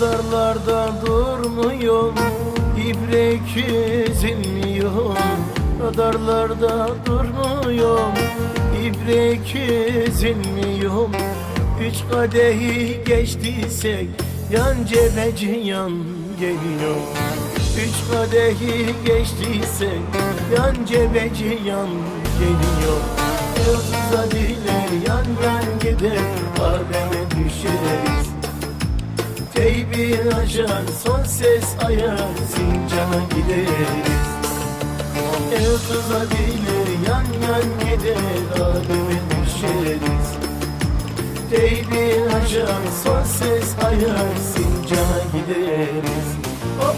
Radarlarda durmuyor İbrek ezilmiyor. Radarlarda durmuyor İbrek ezilmiyor. Üç kadehi geçtiysek Yan cebeci yan geliyor. Üç kadehi geçtiysek Yan cebeci yan geliyor. Yıldız'a dile yan yan gider Aleme düşeriz Teybi açar son ses ayar Sincana gideriz. Yıldız'a dile yan yan gider Aleme düşeriz. Teybi açar son ses ayar Sincana gideriz. Hop!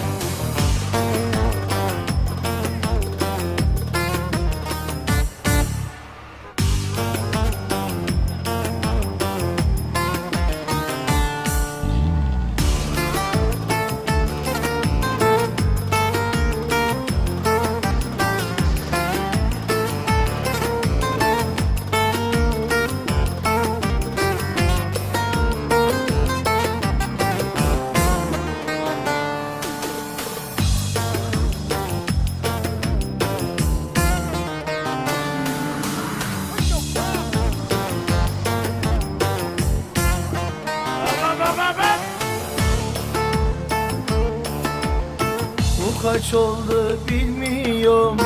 Kaç oldu bilmiyorum.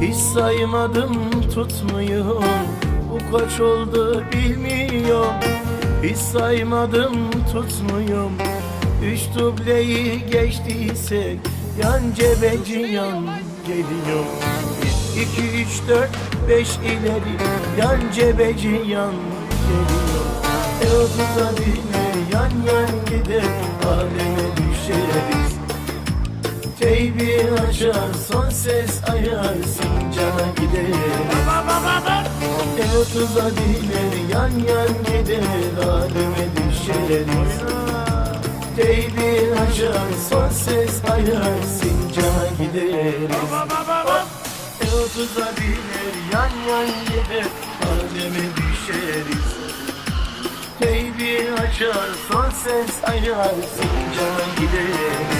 Hiç saymadım tutmuyorum. Bu kaç oldu bilmiyorum. Hiç saymadım tutmuyorum. Üç dubleyi geçtiysek Yan cebeci yan geliyor. Bir, iki, üç, dört, beş ileri Yan cebeci yan geliyor. E otuza bile yan yan gider Aleme düşeriz Teybi açar son ses ayar Sincana gideriz El otuza diler yan yan gider Aleme düşeriz Teybi açar son ses ayar Sincana gideriz El otuza diler yan yan gider Aleme düşeriz Teybi açar son ses ayar Sincana gideriz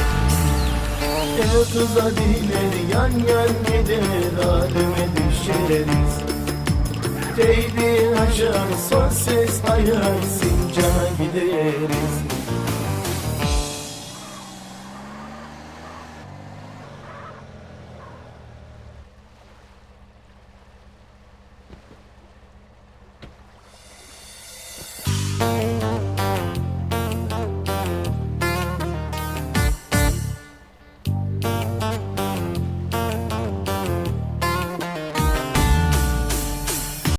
El otuza diler yan yan gider Aleme düşeriz. Teybi açar son ses ayar Sincana gideriz